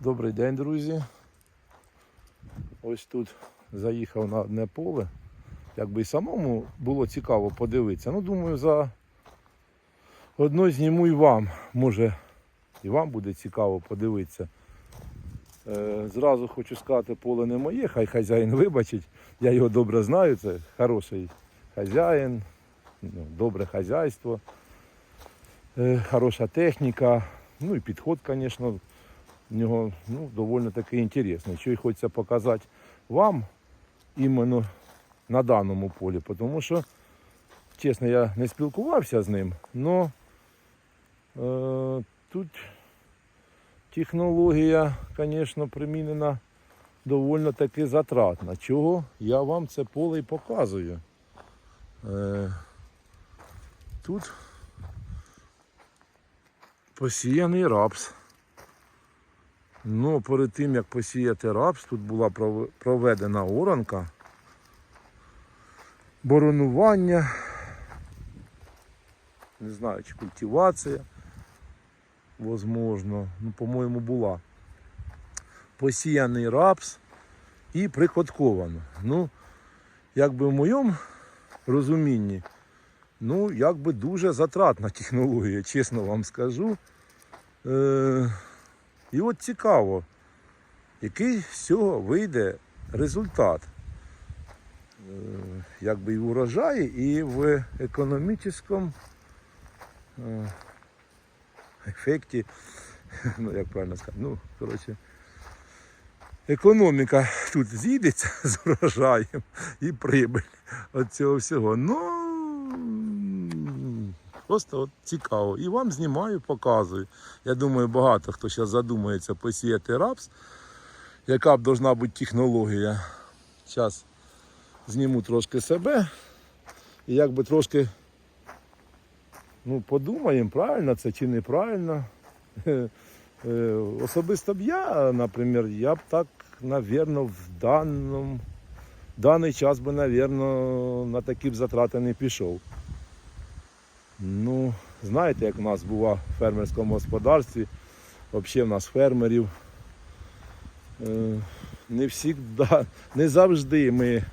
Добрий день, друзі. Ось тут заїхав на одне поле. Якби і самому було цікаво подивитися. Ну, думаю, за одно зніму і вам. Може, і вам буде цікаво подивитися. Е, зразу хочу сказати, поле не моє, хай хазяїн вибачить. Я його добре знаю, це хороший хазяїн, ну, добре хазяйство, е, хороша техніка. Ну і підход, звісно, в нього ну, доволі таки інтересний. Що й хочеться показати вам іменно на даному полі, тому що, чесно, я не спілкувався з ним, але е, тут технологія, звісно, примінена доволі таки затратна. Чого я вам це поле і показую. Е, тут посіяний рапс. Ну, перед тим як посіяти рапс, тут була проведена оранка, боронування, не знаю, чи культивація, возможно, ну, по-моєму, була. Посіяний рапс і прикотковано. Ну, якби в моєму розумінні, ну, якби дуже затратна технологія, чесно вам скажу. Е- і от цікаво, який з цього вийде результат. Е, Якби і в урожаї, і в економічному е, ефекті, ну як правильно сказати, ну, коротше, економіка тут зійдеться з урожаєм і прибиль від цього всього. Ну, просто от цікаво. І вам знімаю, показую. Я думаю, багато хто зараз задумається посіяти рапс, яка б должна бути технологія. Зараз зніму трошки себе і якби трошки ну, подумаємо, правильно це чи неправильно. Е, Особисто б я, наприклад, я б так, напевно, в даному, даний час би, напевно, на такі б затрати не пішов. Ну, знаєте, як у нас бува в фермерському господарстві, взагалі в нас фермерів. е, Не всі, не завжди ми,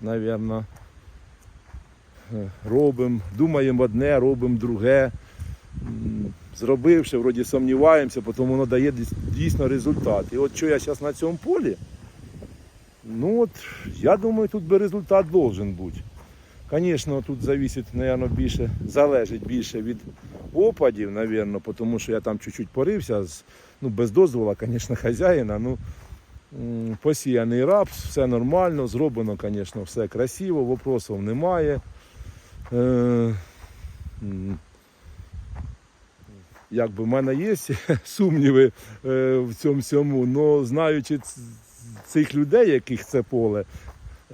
мабуть, робимо, думаємо одне, робимо друге. Зробивши, вроді сумніваємося, тому воно дає дійсно результат. І от що я зараз на цьому полі, ну от я думаю, тут би результат должен бути. Звісно, тут зависить, наверное, більше, залежить більше від опадів, наверное, тому що я там чуть-чуть порився, ну, без дозволу, звісно, хазяїна. Ну, посіяний рапс, все нормально, зроблено, звісно, все красиво, вопросів немає. Е, Якби в мене є сумніви е, в цьому всьому, але знаючи цих людей, яких це поле,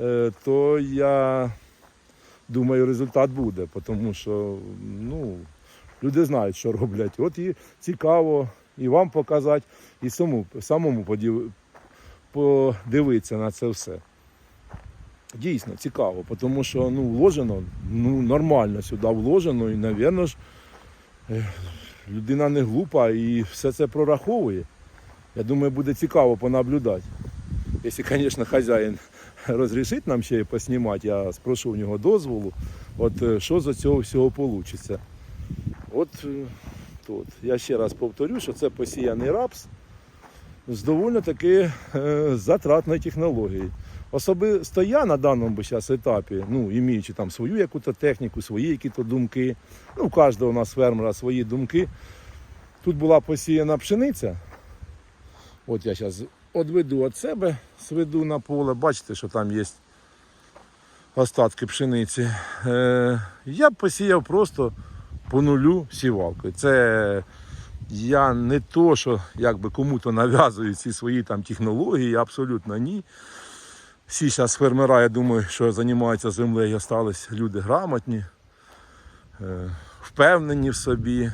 е, то я думаю, результат буде, тому що ну, люди знають, що роблять. От і цікаво і вам показати, і самому, самому подів- подивитися на це все. Дійсно цікаво, тому що ну, вложено, ну, нормально сюди вложено, і, мабуть, ж, е, людина не глупа і все це прораховує. Я думаю, буде цікаво понаблюдати. Якщо, звісно, хазяїн розрішить нам ще поснімати, я спрошу у нього дозволу, от е, що з цього всього вийде. От е, тут. Я ще раз повторю, що це посіяний рапс з доволі таки е, затратною технологією. Особисто я на даному зараз етапі, ну, іміючи там свою якусь техніку, свої якісь думки, ну, у кожного у нас фермера свої думки. Тут була посіяна пшениця. От я зараз відведу від себе, сведу на поле, бачите, що там є остатки пшениці. Е, я посіяв просто по нулю сівалкою. Це я не то, що якби кому-то нав'язую ці свої там технології, абсолютно ні. Всі зараз фермера, я думаю, що займаються землею, остались люди грамотні, е, впевнені в собі.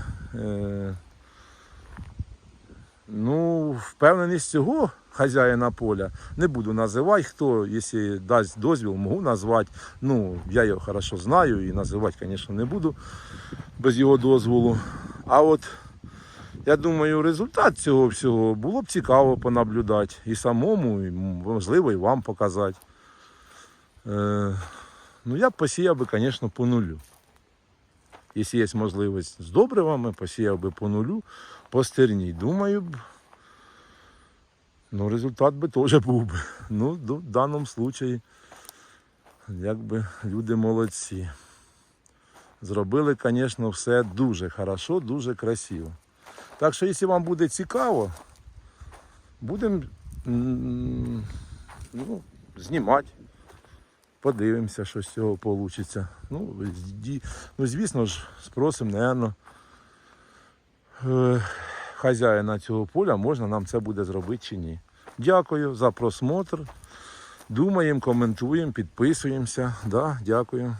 Ну, впевненість цього хазяїна поля не буду називати. Хто, якщо дасть дозвіл, можу назвати. Ну, я його хорошо знаю і називати, звісно, не буду без його дозволу. А от Я думаю, результат цього всього було б цікаво понаблюдати і самому, і можливо, і вам показати. Е, ну, я б посіяв би, звісно, по нулю. Якщо є можливість з добривами, посіяв би по нулю, по стерні. Думаю, б, ну, результат би теж був би. Ну, в даному випадку, якби люди молодці. Зробили, звісно, все дуже хорошо, дуже красиво. Так що, якщо вам буде цікаво, будемо ну, знімати. Подивимося, що з цього вийде. Ну, ну, звісно ж, спросимо, напевно, е, хазяїна цього поля, можна нам це буде зробити чи ні. Дякую за просмотр. Думаємо, коментуємо, підписуємося. Да, дякую.